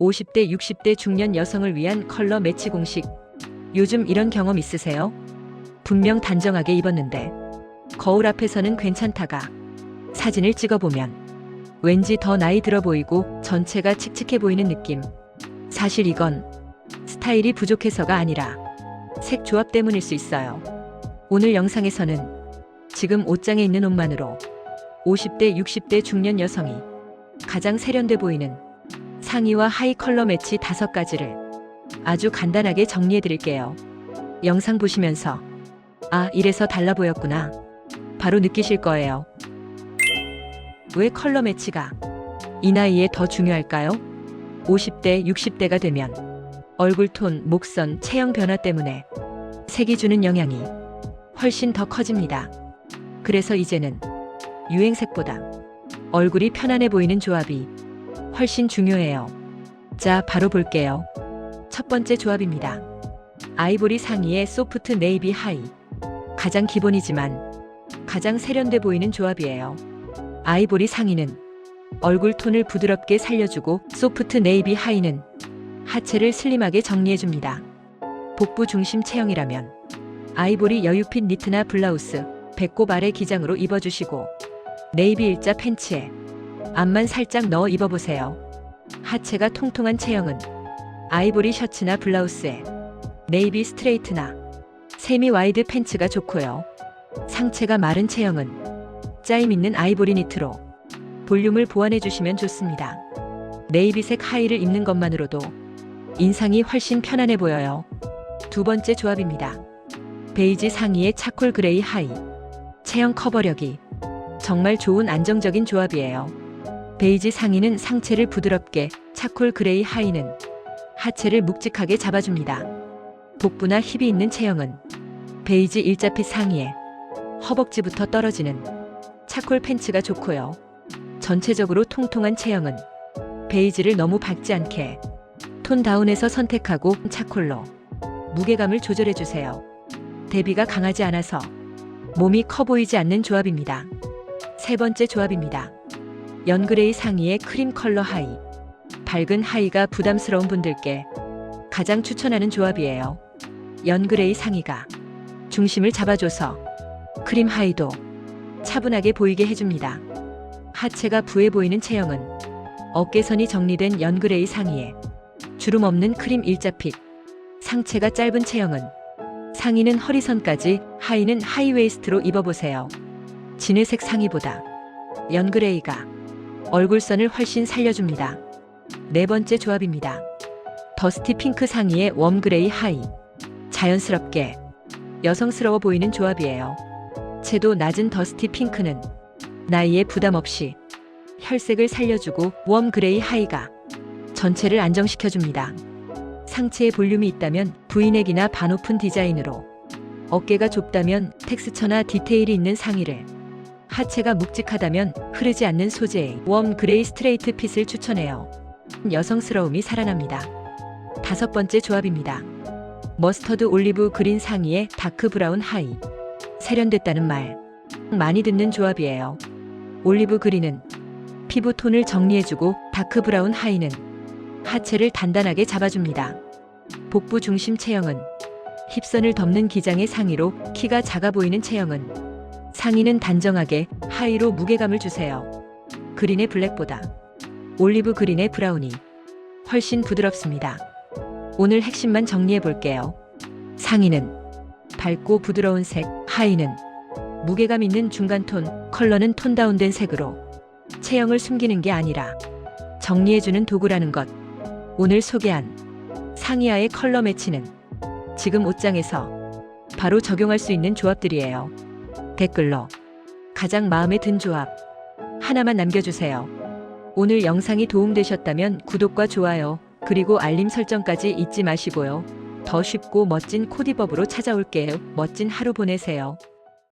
50대, 60대 중년 여성을 위한 컬러 매치 공식. 요즘 이런 경험 있으세요? 분명 단정하게 입었는데 거울 앞에서는 괜찮다가 사진을 찍어보면 왠지 더 나이 들어 보이고 전체가 칙칙해 보이는 느낌. 사실 이건 스타일이 부족해서가 아니라 색 조합 때문일 수 있어요. 오늘 영상에서는 지금 옷장에 있는 옷만으로 50대, 60대 중년 여성이 가장 세련돼 보이는 상의와 하의 컬러 매치 다섯 가지를 아주 간단하게 정리해 드릴게요. 영상 보시면서 아, 이래서 달라 보였구나. 바로 느끼실 거예요. 왜 컬러 매치가 이 나이에 더 중요할까요? 50대, 60대가 되면 얼굴 톤, 목선, 체형 변화 때문에 색이 주는 영향이 훨씬 더 커집니다. 그래서 이제는 유행색보다 얼굴이 편안해 보이는 조합이 훨씬 중요해요. 자, 바로 볼게요. 첫 번째 조합입니다. 아이보리 상의에 소프트 네이비 하이. 가장 기본이지만 가장 세련돼 보이는 조합이에요. 아이보리 상의는 얼굴 톤을 부드럽게 살려주고 소프트 네이비 하이는 하체를 슬림하게 정리해줍니다. 복부 중심 체형이라면 아이보리 여유핏 니트나 블라우스, 배꼽 아래 기장으로 입어주시고 네이비 일자 팬츠에 앞만 살짝 넣어 입어보세요. 하체가 통통한 체형은 아이보리 셔츠나 블라우스에 네이비 스트레이트나 세미 와이드 팬츠가 좋고요. 상체가 마른 체형은 짜임 있는 아이보리 니트로 볼륨을 보완해 주시면 좋습니다. 네이비색 하의를 입는 것만으로도 인상이 훨씬 편안해 보여요. 두 번째 조합입니다. 베이지 상의에 차콜 그레이 하의. 체형 커버력이 정말 좋은 안정적인 조합이에요. 베이지 상의는 상체를 부드럽게, 차콜 그레이 하의는 하체를 묵직하게 잡아줍니다. 복부나 힙이 있는 체형은 베이지 일자핏 상의에 허벅지부터 떨어지는 차콜 팬츠가 좋고요. 전체적으로 통통한 체형은 베이지를 너무 밝지 않게 톤 다운해서 선택하고 차콜로 무게감을 조절해 주세요. 대비가 강하지 않아서 몸이 커 보이지 않는 조합입니다. 세 번째 조합입니다. 연그레이 상의에 크림 컬러 하이. 밝은 하이가 부담스러운 분들께 가장 추천하는 조합이에요. 연그레이 상의가 중심을 잡아줘서 크림 하이도 차분하게 보이게 해줍니다. 하체가 부해 보이는 체형은 어깨선이 정리된 연그레이 상의에 주름 없는 크림 일자핏, 상체가 짧은 체형은 상의는 허리선까지, 하의는 하이웨이스트로 입어보세요. 진회색 상의보다 연그레이가 얼굴선을 훨씬 살려줍니다. 네 번째 조합입니다. 더스티 핑크 상의에 웜그레이 하의. 자연스럽게 여성스러워 보이는 조합이에요. 채도 낮은 더스티 핑크는 나이에 부담 없이 혈색을 살려주고 웜그레이 하의가 전체를 안정시켜줍니다. 상체에 볼륨이 있다면 브이넥이나 반오픈 디자인으로 어깨가 좁다면 텍스처나 디테일이 있는 상의를 하체가 묵직하다면 흐르지 않는 소재의 웜 그레이 스트레이트 핏을 추천해요. 여성스러움이 살아납니다. 다섯 번째 조합입니다. 머스터드 올리브 그린 상의에 다크 브라운 하의. 세련됐다는 말 많이 듣는 조합이에요. 올리브 그린은 피부 톤을 정리해주고 다크 브라운 하의는 하체를 단단하게 잡아줍니다. 복부 중심 체형은 힙선을 덮는 기장의 상의로 키가 작아 보이는 체형은 상의는 단정하게 하의로 무게감을 주세요. 그린의 블랙보다 올리브 그린의 브라운이 훨씬 부드럽습니다. 오늘 핵심만 정리해 볼게요. 상의는 밝고 부드러운 색, 하의는 무게감 있는 중간 톤, 컬러는 톤 다운된 색으로 체형을 숨기는 게 아니라 정리해주는 도구라는 것. 오늘 소개한 상의와의 컬러 매치는 지금 옷장에서 바로 적용할 수 있는 조합들이에요. 댓글로 가장 마음에 든 조합 하나만 남겨주세요. 오늘 영상이 도움되셨다면 구독과 좋아요, 그리고 알림 설정까지 잊지 마시고요. 더 쉽고 멋진 코디법으로 찾아올게요. 멋진 하루 보내세요.